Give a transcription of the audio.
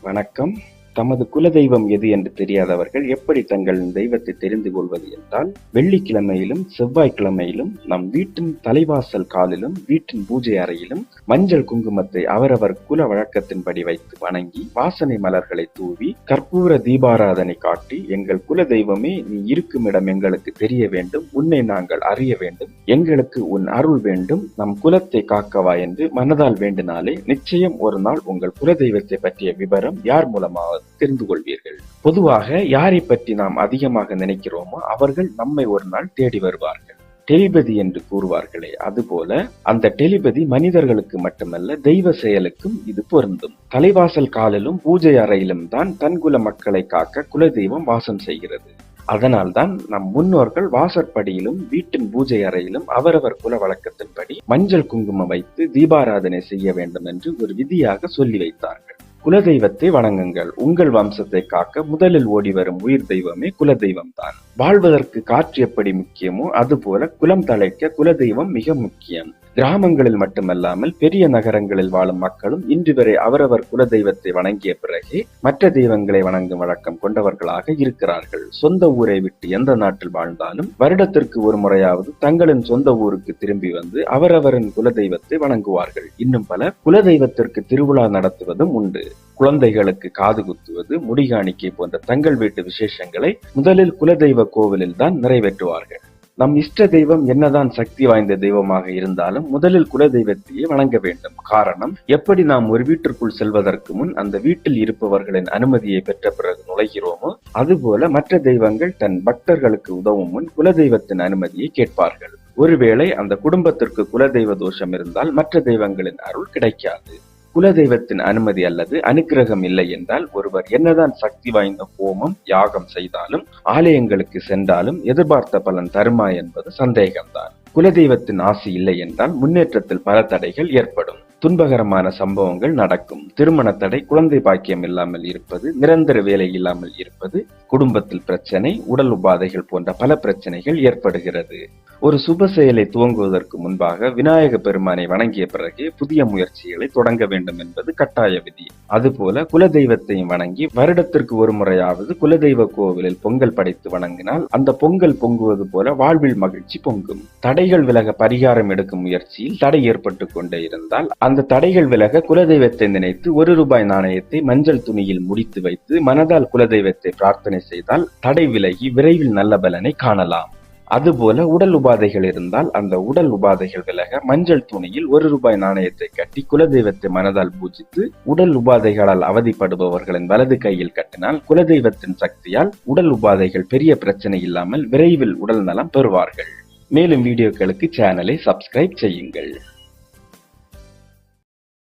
வணக்கம். தமது குலதெய்வம் எது என்று தெரியாதவர்கள் எப்படி தங்கள் தெய்வத்தை தெரிந்து கொள்வது என்றால் வெள்ளிக்கிழமையிலும் செவ்வாய்க்கிழமையிலும் நம் வீட்டின் தலைவாசல் காலிலும் வீட்டின் பூஜை அறையிலும் மஞ்சள் குங்குமத்தை அவரவர் குல வழக்கத்தின்படி வைத்து வணங்கி வாசனை மலர்களை தூவி கற்பூர தீபாராதனை காட்டி எங்கள் குல தெய்வமே நீ இருக்கும் இடம் எங்களுக்கு தெரிய வேண்டும் உன்னை நாங்கள் அறிய வேண்டும் எங்களுக்கு உன் அருள் வேண்டும் நம் குலத்தை காக்கவா என்று மனதால் வேண்டினாலே நிச்சயம் ஒரு நாள் உங்கள் குலதெய்வத்தை பற்றிய விவரம் யார் மூலமாவது தெரிந்து கொள்வீர்கள் பொதுவாக யாரை பற்றி நாம் அதிகமாக நினைக்கிறோமோ அவர்கள் நம்மை ஒரு நாள் தேடி வருவார்கள். டெலிபதி என்று கூறுவார்களே அதுபோல அந்த டெலிபதி மனிதர்களுக்கு மட்டுமல்ல தெய்வ செயலுக்கும் இது பொருந்தும். தலைவாசல் காலிலும் பூஜை அறையிலும் தான் தன்குல மக்களை காக்க குலதெய்வம் வாசம் செய்கிறது. அதனால்தான் நம் முன்னோர்கள் வாசற்படியிலும் வீட்டின் பூஜை அறையிலும் அவரவர் குல வழக்கத்தின்படி மஞ்சள் குங்குமம் வைத்து தீபாராதனை செய்ய வேண்டும் என்று ஒரு விதியாக சொல்லி வைத்தார்கள். குலதெய்வத்தை வணங்குங்கள். உங்கள் வம்சத்தை காக்க முதலில் ஓடி வரும் உயிர் தெய்வமே குலதெய்வம் தான் வாழ்வதற்கு காற்று எப்படி முக்கியமோ அதுபோல குலம் தழைக்க குலதெய்வம் மிக முக்கியம். கிராமங்களில் மட்டுமல்லாமல் பெரிய நகரங்களில் வாழும் மக்களும் இன்று வரை அவரவர் குலதெய்வத்தை வணங்கிய பிறகே மற்ற தெய்வங்களை வணங்கும் வழக்கம் கொண்டவர்களாக இருக்கிறார்கள். சொந்த ஊரை விட்டு எந்த நாட்டில் வாழ்ந்தாலும் வருடத்திற்கு ஒரு முறையாவது தங்களின் சொந்த ஊருக்கு திரும்பி வந்து அவரவரின் குலதெய்வத்தை வணங்குவார்கள். இன்னும் பல குலதெய்வத்திற்கு திருவிழா நடத்துவதும் உண்டு. குழந்தைகளுக்கு காது குத்துவது முடிகாணிக்கை போன்ற தங்கள் வீட்டு விசேஷங்களை முதலில் குலதெய்வ கோவிலில் தான் நிறைவேற்றுவார்கள். நம் இஷ்ட தெய்வம் என்னதான் சக்தி வாய்ந்த தெய்வமாக இருந்தாலும் முதலில் குல தெய்வத்தையே வணங்க வேண்டும். காரணம் எப்படி நாம் ஒரு வீட்டிற்குள் செல்வதற்கு முன் அந்த வீட்டில் இருப்பவர்களின் அனுமதியை பெற்ற பிறகு நுழைகிறோமோ அதுபோல மற்ற தெய்வங்கள் தன் பக்தர்களுக்கு உதவும் முன் குல தெய்வத்தின் அனுமதியை கேட்பார்கள். ஒருவேளை அந்த குடும்பத்திற்கு குல தெய்வ தோஷம் இருந்தால் மற்ற தெய்வங்களின் அருள் கிடைக்காது. குலதெய்வத்தின் அனுமதி அல்லது அனுக்கிரகம் இல்லை என்றால் ஒருவர் என்னதான் சக்தி வாய்ந்த ஹோமம் யாகம் செய்தாலும் ஆலயங்களுக்கு சென்றாலும் எதிர்பார்த்த பலன் தருமா என்பது சந்தேகம்தான். குலதெய்வத்தின் ஆசை இல்லை என்றால் முன்னேற்றத்தில் பல தடைகள் ஏற்படும். துன்பகரமான சம்பவங்கள் நடக்கும். திருமண தடை குழந்தை பாக்கியம் இல்லாமல் இருப்பது நிரந்தர வேலை இல்லாமல் இருப்பது குடும்பத்தில் பிரச்சனை உடல் உபாதைகள் போன்ற பல பிரச்சனைகள் ஏற்படுகிறது. ஒரு சுப செயலை துவங்குவதற்கு முன்பாக விநாயக பெருமானை வணங்கிய பிறகு புதிய முயற்சிகளை தொடங்க வேண்டும் என்பது கட்டாய விதி. அதுபோல குலதெய்வத்தையும் வணங்கி வருடத்திற்கு ஒரு முறையாவது குலதெய்வ கோவிலில் பொங்கல் படைத்து வணங்கினால் அந்த பொங்கல் பொங்குவது போல வாழ்வில் மகிழ்ச்சி பொங்கும். தடைகள் விலக பரிகாரம் எடுக்கும் முயற்சியில் தடை ஏற்பட்டு கொண்டே இருந்தால் அந்த தடைகள் விலக குலதெய்வத்தை நினைத்து ஒரு ரூபாய் நாணயத்தை மஞ்சள் துணியில் முடித்து வைத்து மனதால் குலதெய்வத்தை பிரார்த்தனை செய்தால் தடை விலகி விரைவில் நல்ல பலனை காணலாம். அதுபோல உடல் உபாதைகள் இருந்தால் அந்த உடல் உபாதைகள் விலக மஞ்சள் துணியில் ஒரு ரூபாய் நாணயத்தை கட்டி குலதெய்வத்தை மனதால் பூஜித்து உடல் உபாதைகளால் அவதிப்படுபவர்களின் வலது கையில் கட்டினால் குலதெய்வத்தின் சக்தியால் உடல் உபாதைகள் பெரிய பிரச்சனை இல்லாமல் விரைவில் உடல் நலம் பெறுவார்கள். மேலும் வீடியோக்களுக்கு சேனலை சப்ஸ்கிரைப் செய்யுங்கள்.